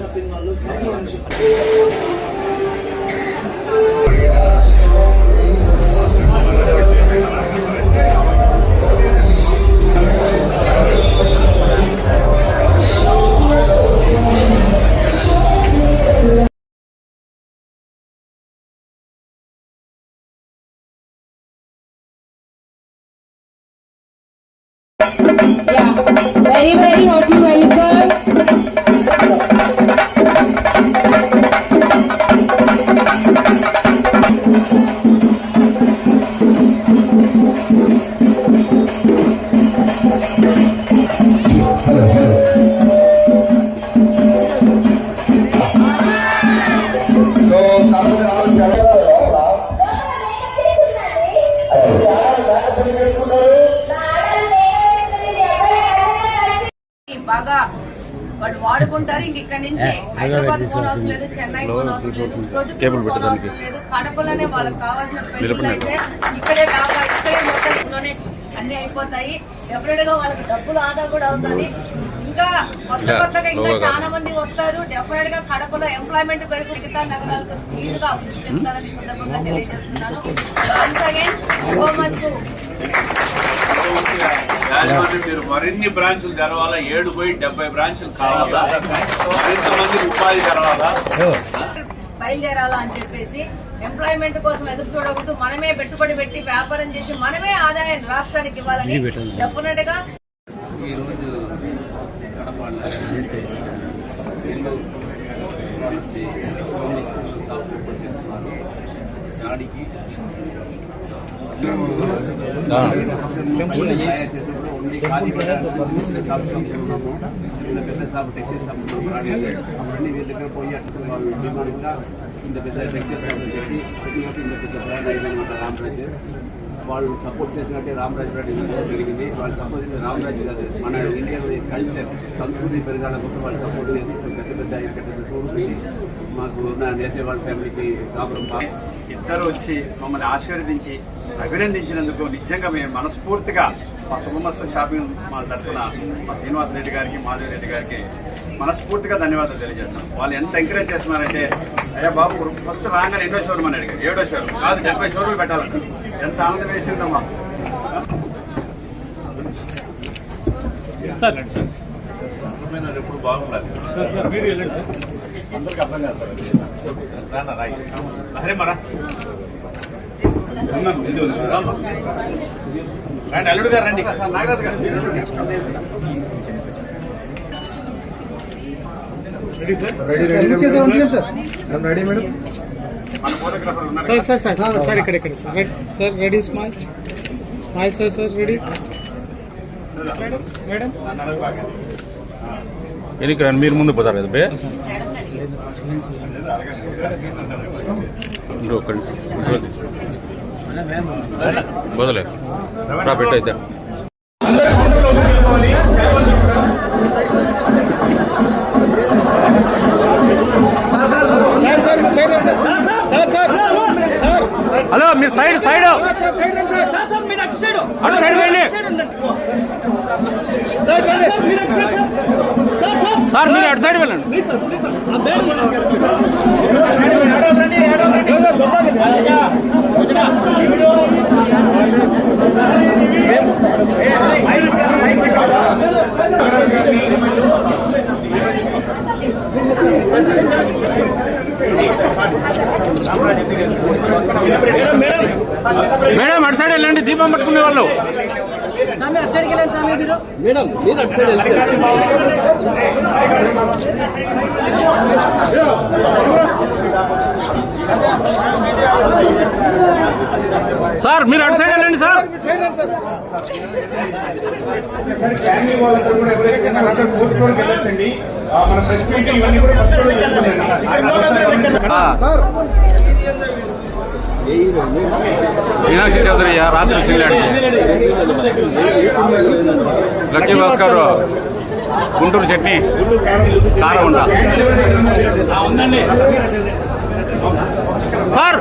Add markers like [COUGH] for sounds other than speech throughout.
up in my lips. నుంచి హైదరాబాద్ లేదు Chennai phone అవసరం లేదు కేబుల్ పెట్టడానికి లేదు. కడపలోనే వాళ్ళకి కావాల్సిన అయితే ఇక్కడే డాబా ఇక్కడే మొత్తం ఇంట్లోనే అన్ని అయిపోతాయి. డెఫినెట్గా వాళ్ళకి డబ్బులు ఆదా కూడా అవుతుంది ఇంకా కొత్త కొత్తగా ఇంకా చాలా మంది వస్తారు. డెఫినెట్గా కడపలో ఎంప్లాయ్మెంట్ పెరుగు మిగతా నగరాలకు నీటుగా అభివృద్ధి చెందుతారని ఈ సందర్భంగా తెలియజేస్తున్నాను. వన్స్ అగైన్ యాజమాన్యం మీరు మరిన్ని బ్రాంచులు తెరవాలా? ఏడు పోయి డెబ్బై బ్రాంచులు కావాలా? మరింత మంది ఉపాధి తెరవాలా? బయలుదేరాలా అని చెప్పేసి ఎంప్లాయ్మెంట్ కోసం ఎదురు చూడకూడదు. మనమే పెట్టుబడి పెట్టి వ్యాపారం చేసి మనమే ఆదాయం రాష్ట్రానికి ఇవ్వాలని డెఫినెట్గా ఈరోజు కడప ఇల్లు వాళ్ళకి కొన్ని సాఫ్ట్వేర్ పనిచేస్తున్నారు దాడికి ఓన్లీ ఉన్నాము ఇంత పెద్ద సాబ్ టెక్స్టైల్ సాబ్ అవన్నీ వీళ్ళ దగ్గర పోయి అట్లా వాళ్ళు ఇంత పెద్ద టెక్స్టైల్ సాబ్ చెప్పి ప్రతి ఇంత పెద్ద బ్రాండ్ అయిందనమాట రామరాజు వాళ్ళు సపోర్ట్ చేసినట్టే రామరాజు బ్రాండ్ జరిగింది వాళ్ళు సపోర్ట్ చేసిన రామరాజు గారు మన ఇండియన్ కల్చర్ సంస్కృతి పెరగాల కోసం వాళ్ళు సపోర్ట్ చేసి పెద్ద పెద్ద పెద్ద పెద్ద మాకు ఉన్న నేసే వాళ్ళ ఫ్యామిలీకి కాపురం ఇద్దరు వచ్చి మమ్మల్ని ఆశీర్వదించి అభినందించినందుకు నిజంగా మేము మనస్ఫూర్తిగా మా శుభమస్తు షాపింగ్ మా తరఫున మా శ్రీనివాస్ రెడ్డి గారికి మాధవి రెడ్డి గారికి మనస్ఫూర్తిగా ధన్యవాదాలు తెలియజేస్తాం. వాళ్ళు ఎంత ఎంకరేజ్ చేస్తున్నారంటే అయ్యా బాబు ఫస్ట్ రాగానే ఎన్నో షోరూమ్ అని అడిగారు. ఏడో షోరూమ్. కాదు డెబ్బై షోరూమ్ పెట్టాలంట ఎంత ఆనందం వేసిందమ్మా ఎప్పుడు బాగుండాలి అందరికి అర్థం కాదు రాయి. అరే మరా. ఇది. రండి అల్లుడు గారు రండి. నాగరాజు గారు మీరు రండి. ఉన్నారు. సార్ సార్ సార్ సార్ ఇక్కడ ఇక్కడ sir red- sir ready smile smile sir sir ready madam madam రండి మీరు ముందు పోతారు కదా బే? ఒక్క నిమిషం. ఇంట్లో రా అయితే సార్ సార్ సైడ్ రండి sir sir sir sir hello మీరు సైడ్ సైడ్ సార్ సైడ్ రండి సార్ అటు సైడ్ వెళ్ళి సార్ రండి సార్ మీరు అటు సైడ్ వెళ్ళండి మేడం అటు సైడ్ వెళ్ళండి దీపం పట్టుకునే వాళ్ళు సార్ మీరు అటు సైడ్ వెళ్ళండి సార్ ఫ్యామిలీ వాళ్ళందరూ కూడా ఎవరైతే ఉన్నారో అందరూ ఫోర్త్ ఫ్లోర్కి వెళ్ళొచ్చండి ఆ, మన ప్రెస్ మీట్ ఇవన్నీ కూడా ఫస్ట్ ఫ్లోర్కి వెళ్తుందండి ఆ. మీనాక్షి చౌదరి రాత్రి చెల్లాడు లక్కీ భాస్కర్ గుంటూరు చట్నీ కారగుండ సార్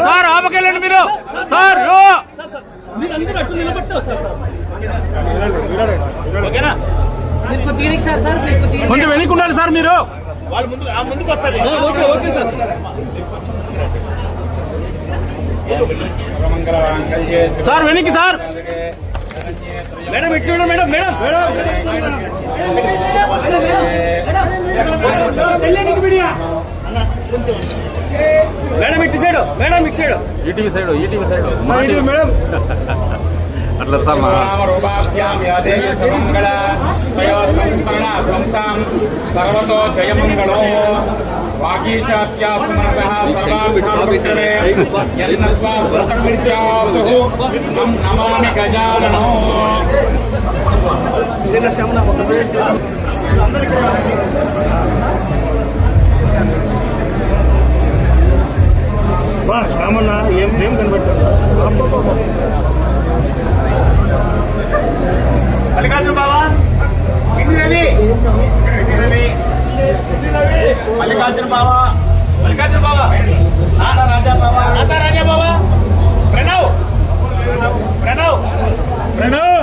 సార్ ఆపకెళ్ళండి మీరు. సార్ కొంచెం వెనక్కి ఉండాలి సార్ మీరు. వాళ్ళు ముందు ముందుకు వస్తారు. సార్ వెనక్కి సార్ మేడం ఇటు చూడండి మేడం మేడం మేడం ఇటు సైడ్ మేడం ఇటు side ETV side ETV side madam అట్లా సార్ మా సర్వతో జయమంగళం వాగీశాప్యాసమనసః సర్వాభిధానవిక్రమే యన్నస్వా స్వతకృత్యాసు నం నమామి గజాననో మల్లికార్జున బావా? చిన్ని రవి! చిన్ని రవి చిన్ని రవి! మల్లికార్జున బావా మల్లికార్జున బావా నాన్న రాజా బావా. నాన్న రాజా బావా. ప్రణవ్ ప్రణవ్. ప్రణవ్!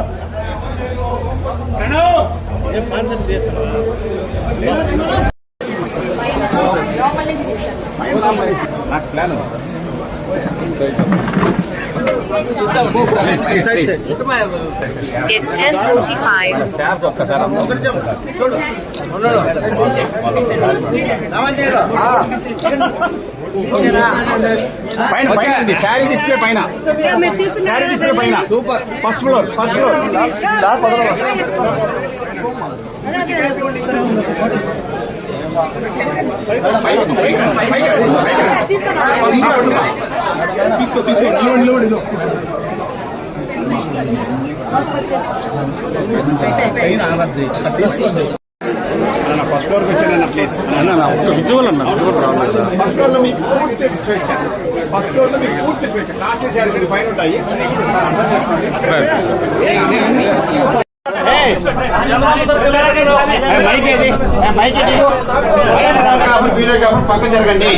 ప్రణవ్! నాకు ప్లాన్ It's 1045. పైన పైన శారీ డిస్ప్లే పైన. శారీ డిస్ప్లే పైన. Super first floor first floor sir తీసుకో తీసుకో. నిలబడి ఫస్ట్ ఫ్లోర్కి వచ్చానన్న ప్లీజ్ విజువల్ అన్న విజువల్ రావాలి ఫస్ట్ ఫ్లోర్లో మీకు పూర్తి స్వేచ్ఛ. ఫస్ట్ ఫ్లోర్లో మీకు పూర్తి స్వేచ్ఛ. కాస్ట్లీ శారీస్ పైన ఉంటాయి. అర్థం చేసుకోండి. వీడియో కాబట్టి పక్క జరగండి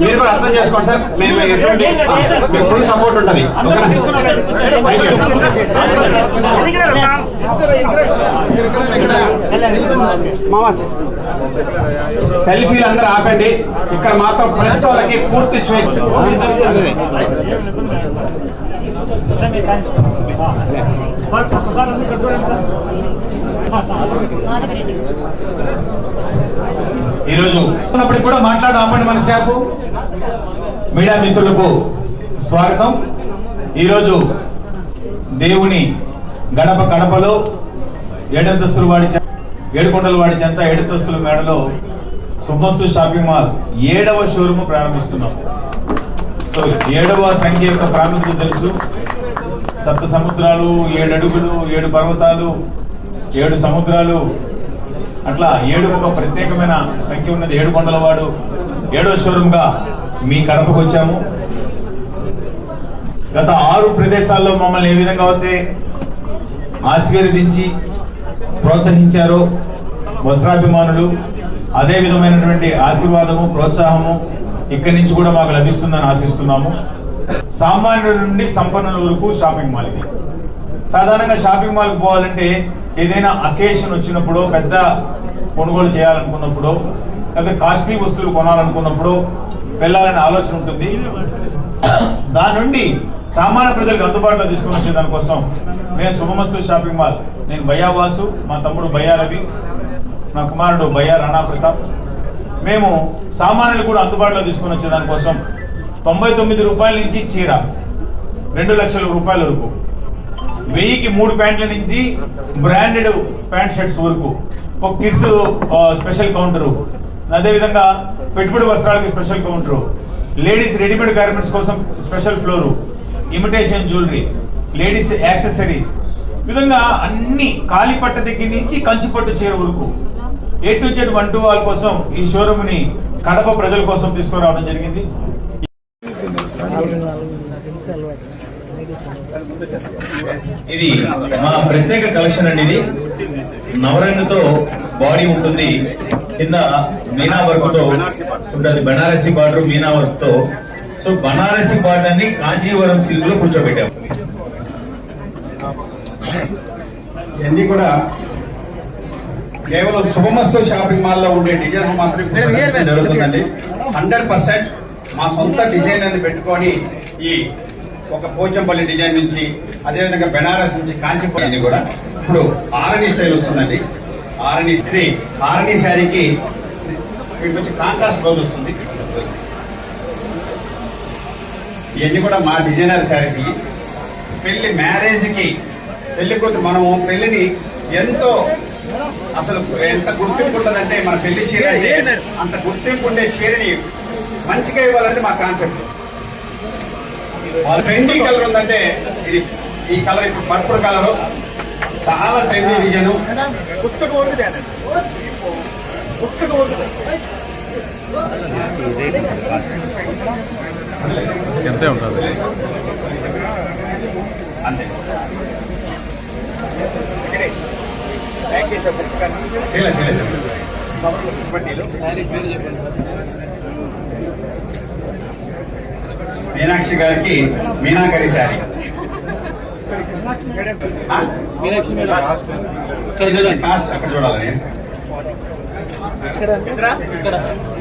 మీరు కూడా అర్థం చేసుకోండి సార్ మేము ఎటువంటి మీకు ఫుల్ సపోర్ట్ ఉంటుంది సెల్ఫీలు అందరూ ఆపండి ఇక్కడ మాత్రం ప్రెస్ వాళ్ళకి పూర్తి స్వేచ్ఛ. ఈరోజు ఉన్నప్పటికి కూడా మాట్లాడు మన స్టాఫ్ మీడియా మిత్రులకు స్వాగతం. ఈరోజు దేవుని గడప గడపలో ఏడంతస్తులు వాడి ఏడుకొండలు వాడి చెంత ఏడంతస్తుల మేడలో సుమస్తు షాపింగ్ మాల్ ఏడవ షోరూమ్ ప్రారంభిస్తున్నాం. సో ఏడవ సంఖ్య యొక్క ప్రాముఖ్యత తెలుసు. సప్త సముద్రాలు ఏడు అడుగులు ఏడు పర్వతాలు ఏడు సముద్రాలు. అట్లా ఏడు ఒక ప్రత్యేకమైన సంఖ్య ఉన్నది. ఏడు కొండలవాడు ఏడో షోరూమ్గా మీ కడపకు వచ్చాము. గత ఆరు ప్రదేశాల్లో మమ్మల్ని ఏ విధంగా అయితే ఆశీర్వదించి ప్రోత్సహించారో వస్త్రాభిమానులు అదే విధమైనటువంటి ఆశీర్వాదము ప్రోత్సాహము ఇక్కడి నుంచి కూడా మాకు లభిస్తుందని ఆశిస్తున్నాము. సామాన్యుల నుండి సంపన్నుల వరకు షాపింగ్ మాల్ ఇది. సాధారణంగా షాపింగ్ మాల్కి పోవాలంటే ఏదైనా అకేషన్ వచ్చినప్పుడు పెద్ద కొనుగోలు చేయాలనుకున్నప్పుడు లేకపోతే కాస్ట్లీ వస్తువులు కొనాలనుకున్నప్పుడు వెళ్ళాలనే ఆలోచన ఉంటుంది. దాని నుండి సామాన్య ప్రజలకు అందుబాటులో తీసుకొని వచ్చే దానికోసం మేము శుభమస్తు షాపింగ్ మాల్. నేను బయ్యావాసు మా తమ్ముడు బయ్యా రవి నా కుమారుడు బయ్యా రాణా ప్రతాప్. మేము సామాన్యులు కూడా అందుబాటులో తీసుకొని వచ్చే దానికోసం తొంభై తొమ్మిది రూపాయల నుంచి చీర రెండు లక్షల రూపాయల వరకు వెయ్యికి మూడు ప్యాంట్ల నుంచి బ్రాండెడ్ ప్యాంట్ షర్ట్స్ వరకు ఒక కిడ్స్ స్పెషల్ కౌంటరు అదేవిధంగా పెట్టుబడి వస్త్రాలకి special counter ladies readymade garments కోసం special floor imitation jewellery ladies accessories విధంగా అన్ని కాలిపట్ట దగ్గర నుంచి కంచిపట్టు చీర వరకు A to Z one two వాళ్ళ కోసం ఈ షోరూమ్ని కడప ప్రజల కోసం తీసుకురావడం జరిగింది. ఇది మా ప్రత్యేక కలెక్షన్ అండి ఇది. నవరంగతో బాడీ ఉంటుంది. కింద మీనా వర్క్తో ఉంటుంది. బనారసి బార్డర్ మీనా వర్క్తో సో బనారసి బార్డర్ని కాంచీవరం సిల్క్లో కూర్చోబెట్టాం ఇవన్నీ కూడా కేవలం శుభమస్తు షాపింగ్ మాల్లో ఉండే డిజైన్స్ మాత్రం ఇప్పుడు ప్రదర్శన జరుగుతుందండి. హండ్రెడ్ పర్సెంట్ మా సొంత డిజైనర్ని పెట్టుకొని ఈ ఒక పోచంపల్లి డిజైన్ నుంచి అదేవిధంగా బెనారస్ నుంచి కాంచీపల్లి కూడా. ఇప్పుడు ఆరణి స్టైల్ వస్తుందండి. ఆరణి ఇది ఆరణి శారీకి వచ్చి కాంట్రాస్ట్ బ్లౌజ్ వస్తుంది. ఇవన్నీ కూడా మా డిజైనర్ శారీస్ ఇవి. పెళ్ళి మ్యారేజ్కి పెళ్ళి కూతురు మనము పెళ్ళిని ఎంతో అసలు ఎంత గుర్తింపు ఉంటుందంటే మన పెళ్ళి చీర అంత గుర్తింపు ఉండే చీరని మంచిగా ఇవ్వాలంటే మా కాన్సెప్ట్. ట్రెండీ కలర్ ఉందంటే ఇది ఈ కలర్ ఇప్పుడు పర్పుల్ కలర్. చాలా ట్రెండీ డిజైన్. పుస్తకం ఎంతే ఉంటుంది? అంతే థ్యాంక్ యూ సార్ చేయలే చేయలేదు పట్టీలు మీనాక్షి గారికి మీనాకరి శారీ. కాస్ట్ అక్కడ చూడాలని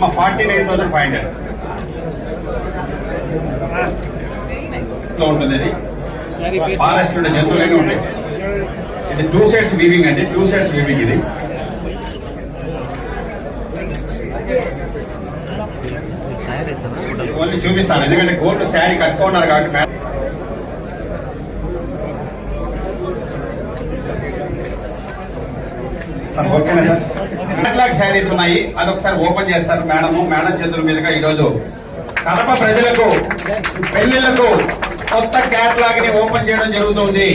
మా forty nine thousand five hundred. ఉంటుంది ఉండే జంతువులన్నీ ఉంటాయి. ఇది టూ సైడ్స్ వీవింగ్ అండి టూ సైడ్స్ వీవింగ్ ఇది. ఓన్లీ చూపిస్తాను ఎందుకంటే గోల్డ్ శారీ కట్టుకున్నారు కాబట్టి మేడం సార్ ఓకేనా సార్? క్యాట్లాగ్ శారీస్ ఉన్నాయి అదొకసారి ఓపెన్ చేస్తారు మేడము మేడం చేతుల మీదుగా ఈరోజు. కడప ప్రజలకు పెళ్ళిళ్ళకు కొత్త క్యాట్లాగ్ని ఓపెన్ చేయడం జరుగుతుంది.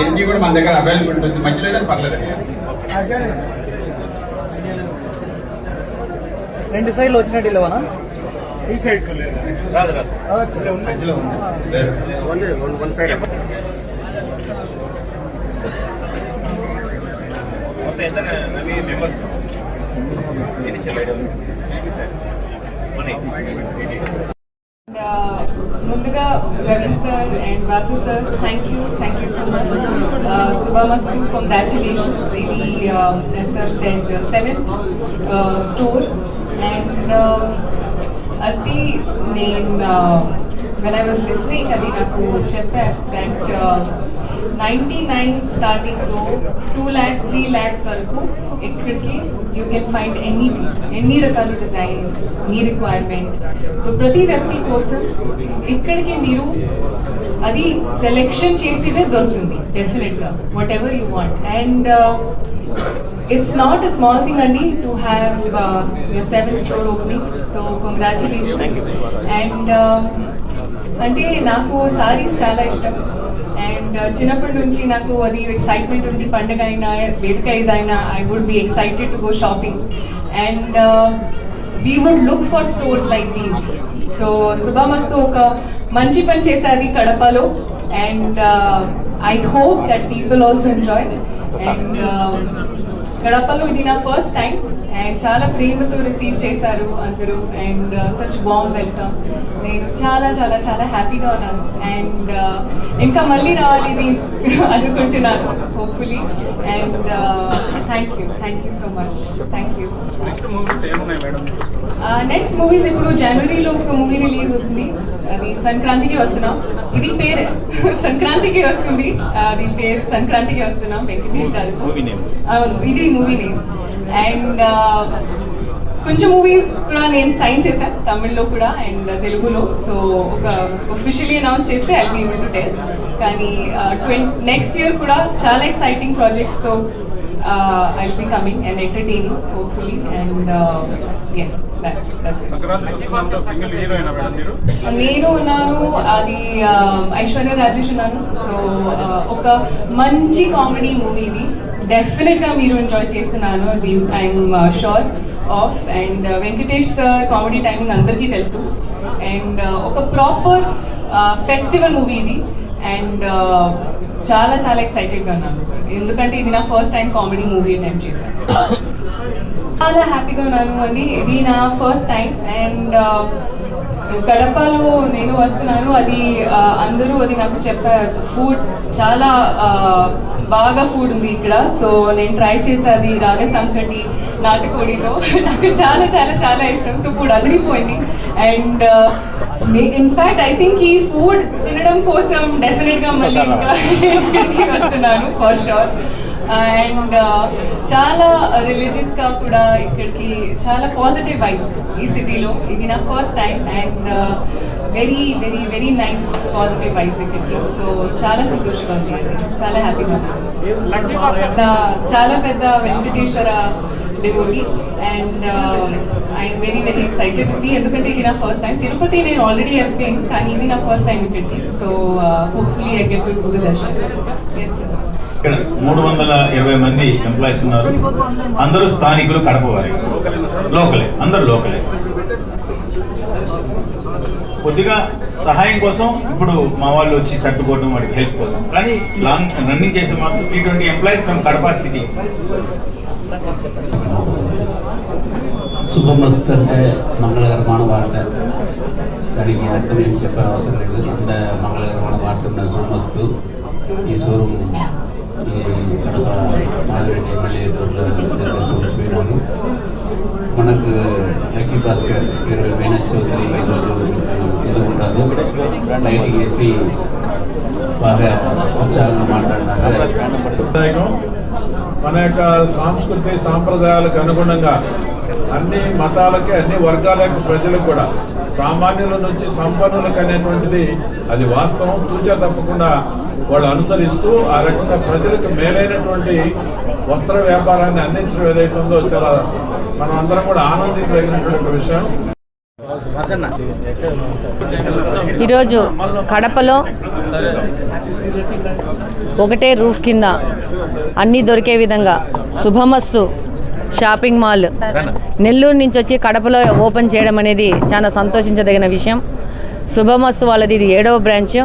ఎన్ని కూడా మన దగ్గర అవైలబుల్ ఉంటుంది. మంచి లేదని పర్లేదు రెండు సైడ్లు వచ్చినట్టు ఇవ్వనా? రాదు రాదు మధ్యలో ఉంది లేదు. మొత్తం ఎంత నన్ను మెంబర్స్ ఎన్ని చెల్లెడు Uh, ముందుగా Ravi sir and Vasu sir thank you thank you so much Shubhamastu congratulations ఇది yes sir said seventh store and అది నేను వెన్ ఐ వాజ్ లిస్నింగ్ అది నాకు చెప్పారు దట్ నైంటీ నైన్ స్టార్టింగ్లో టూ ల్యాక్స్ త్రీ ల్యాక్స్ వరకు ఇక్కడికి యూ కెన్ ఫైండ్ ఎనీ ఎన్ని రకాల డిజైన్స్ మీ రిక్వైర్మెంట్ సో ప్రతి వ్యక్తి కోసం ఇక్కడికి మీరు అది సెలెక్షన్ చేసిదే దొరుకుతుంది డెఫినెట్గా whatever you want and it's not a small thing అండి to have seven store opening so congratulations and అంటే నాకు సారీస్ చాలా ఇష్టం. అండ్ uh, చిన్నప్పటి నుంచి నాకు అది ఎక్సైట్మెంట్ ఉంది పండుగ అయినా వేదిక ఏదైనా I would be excited to go shopping and we would look for stores like these so Shubhamastu ఒక మంచి పని చేశారు కడపలో. And I hope that people also enjoy and కడపలో ఇది నా ఫస్ట్ టైం అండ్ చాలా ప్రేమతో రిసీవ్ చేశారు అందరూ అండ్ సచ్ వామ్ వెల్కమ్ నేను చాలా చాలా చాలా హ్యాపీగా ఉన్నాను అండ్ ఇంకా మళ్ళీ రావాలి ఇది [LAUGHS] అనుకుంటున్నాను hopefully and thank you thank you so much thank you next movies ఇప్పుడు జనవరిలో ఒక మూవీ రిలీజ్ అవుతుంది అది సంక్రాంతికి వస్తున్నాం. ఇది పేరు. [LAUGHS] సంక్రాంతికి వస్తుంది. అది పేరు సంక్రాంతికి వస్తున్నాం. వెంకటేష్ గారు. అవును ఇది మూవీ నేమ్ అండ్ కొంచెం మూవీస్ కూడా నేను సైన్ చేశాను తమిళ్ళో కూడా అండ్ తెలుగులో. సో ఒక ఒఫిషియలీ అనౌన్స్ చేస్తే I be able to tell కానీ ట్వంటీ నెక్స్ట్ ఇయర్ కూడా చాలా exciting ప్రాజెక్ట్స్తో I be coming and entertaining hopefully and yes that that's it Sankranti వస్తున్నంత single హీరోయినా మేడం మీరు? నేను ఉన్నాను అది ఆ, ఐశ్వర్య రాజేష్ ఉన్నాను. సో ఆ, ఒక మంచి కామెడీ మూవీ ఇది డెఫినెట్గా మీరు ఎంజాయ్ చేస్తున్నాను అది I'm sure of and Venkatesh sir comedy timing అందరికీ తెలుసు. అండ్ ఒక ప్రాపర్ ఫెస్టివల్ మూవీ ఇది అండ్ చాలా చాలా ఎక్సైటెడ్గా ఉన్నాను సార్. ఎందుకంటే ఇది నా first time comedy movie attempt చేశాను. [COUGHS] చాలా హ్యాపీగా ఉన్నాను అండి. ఇది నా ఫస్ట్ టైం అండ్ కడపలో నేను వస్తున్నాను. అది అందరూ అది నాకు చెప్పారు ఫుడ్ చాలా బాగా ఫుడ్ ఉంది ఇక్కడ. సో నేను ట్రై చేసేది రాగ సంకటి నాటుకోడితో. [LAUGHS] నాకు చాలా చాలా చాలా ఇష్టం. సో ఫుడ్ అదిరిపోయింది. And in fact I think ఈ ఫుడ్ తినడం కోసం డెఫినెట్గా మళ్ళీ ఇంకా [LAUGHS] వస్తున్నాను ఫర్ షూర్ అండ్ చాలా రిలీజియస్గా కూడా ఇక్కడికి చాలా పాజిటివ్ వైబ్స్ ఈ సిటీలో. ఇది నా first time and very very very nice positive vibes ఇక్కడికి. సో చాలా సంతోషంగా ఉంది. చాలా హ్యాపీగా ఉంది. చాలా పెద్ద Venkateswara devotee and I'm very very excited to see ఎందుకంటే ఇది నా ఫస్ట్ టైం. తిరుపతి నేను ఆల్రెడీ అయిపోయాను కానీ ఇది నా ఫస్ట్ టైం ఇక్కడికి. So hopefully I get to the darshan yes ఇక్కడ మూడు వందల ఇరవై మంది ఎంప్లాయీస్ ఉన్నారు. అందరూ స్థానికులు కడప వారి లోకలే అందరూ లోకలే. కొద్దిగా సహాయం కోసం ఇప్పుడు మా వాళ్ళు వచ్చి సర్దుకోవడం వాడికి హెల్ప్ కోసం. కానీ లాంగ్ రన్నింగ్ చేసే మాత్రం three twenty employees from Kadapa city Shubhamastu అంటే మంగళకరమైన వార్త దానికి అర్థం ఏం చెప్పే అవసరం లేదు. అంత మంగళకరమైన వార్త ఉన్న శుభమస్తు ఈ షోరూమ్ ఈ ఎమ్మెల్యే వచ్చిపోయినాను మనకు లక్కీ భాస్కర్ ఇరవై మీనాక్షి చౌదరి ఈరోజు బయటికి వేసి బాగా ఉత్సాహంగా మాట్లాడినారు మన యొక్క సాంస్కృతి సాంప్రదాయాలకు అనుగుణంగా అన్ని మతాలకి అన్ని వర్గాల యొక్క ప్రజలకు కూడా సామాన్యుల నుంచి సంపన్నులకు అనేటువంటిది అది వాస్తవం. తూచా తప్పకుండా వాళ్ళు అనుసరిస్తూ ఆ రకంగా ప్రజలకు మేలైనటువంటి వస్త్ర వ్యాపారాన్ని అందించడం ఏదైతే ఉందో చాలా మనం అందరం కూడా ఆనందించదగినటువంటి విషయం. ఈరోజు కడపలో ఒకటే రూఫ్ కింద అన్నీ దొరికే విధంగా శుభమస్తు షాపింగ్ మాల్ నెల్లూరు నుంచి వచ్చి కడపలో ఓపెన్ చేయడం అనేది చాలా సంతోషించదగిన విషయం. శుభమస్తు వాళ్ళది ఇది ఏడవ బ్రాంచ్.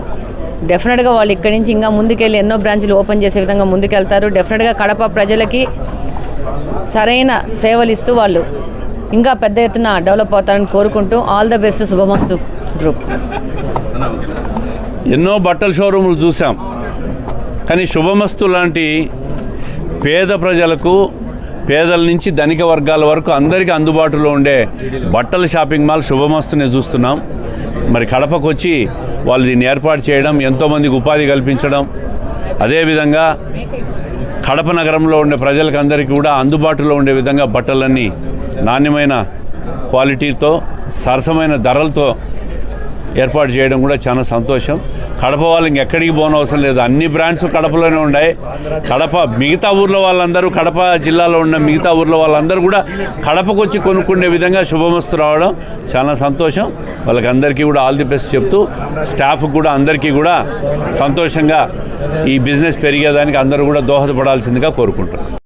డెఫినెట్గా వాళ్ళు ఇక్కడి నుంచి ఇంకా ముందుకెళ్ళి ఎన్నో బ్రాంచ్లు ఓపెన్ చేసే విధంగా ముందుకెళ్తారు. డెఫినెట్గా కడప ప్రజలకి సరైన సేవలు ఇస్తూ వాళ్ళు ఇంకా పెద్ద ఎత్తున డెవలప్ అవుతారని కోరుకుంటూ all the best Shubhamastu group. ఎన్నో బట్టల షోరూములు చూసాం కానీ శుభమస్తు లాంటి పేద ప్రజలకు పేదల నుంచి ధనిక వర్గాల వరకు అందరికీ అందుబాటులో ఉండే బట్టల షాపింగ్ మాల్ శుభమస్తునే చూస్తున్నాం. మరి కడపకు వచ్చి వాళ్ళు దీన్ని ఏర్పాటు చేయడం ఎంతోమందికి ఉపాధి కల్పించడం అదేవిధంగా కడప నగరంలో ఉండే ప్రజలకు అందరికీ కూడా అందుబాటులో ఉండే విధంగా బట్టలన్నీ నాణ్యమైన క్వాలిటీతో సరసమైన ధరలతో ఏర్పాటు చేయడం కూడా చాలా సంతోషం. కడప వాళ్ళు ఇంకెక్కడికి పోనవసరం లేదు. అన్ని బ్రాండ్స్ కడపలోనే ఉన్నాయి కడప మిగతా ఊర్లో వాళ్ళందరూ కడప జిల్లాలో ఉన్న మిగతా ఊర్లో వాళ్ళందరూ కూడా కడపకు వచ్చి కొనుక్కునే విధంగా శుభమస్తు రావడం చాలా సంతోషం. వాళ్ళకి అందరికీ కూడా ఆల్ ది బెస్ట్ చెప్తూ స్టాఫ్ కూడా అందరికీ కూడా సంతోషంగా ఈ బిజినెస్ పెరిగేదానికి అందరూ కూడా దోహదపడాల్సిందిగా కోరుకుంటున్నాను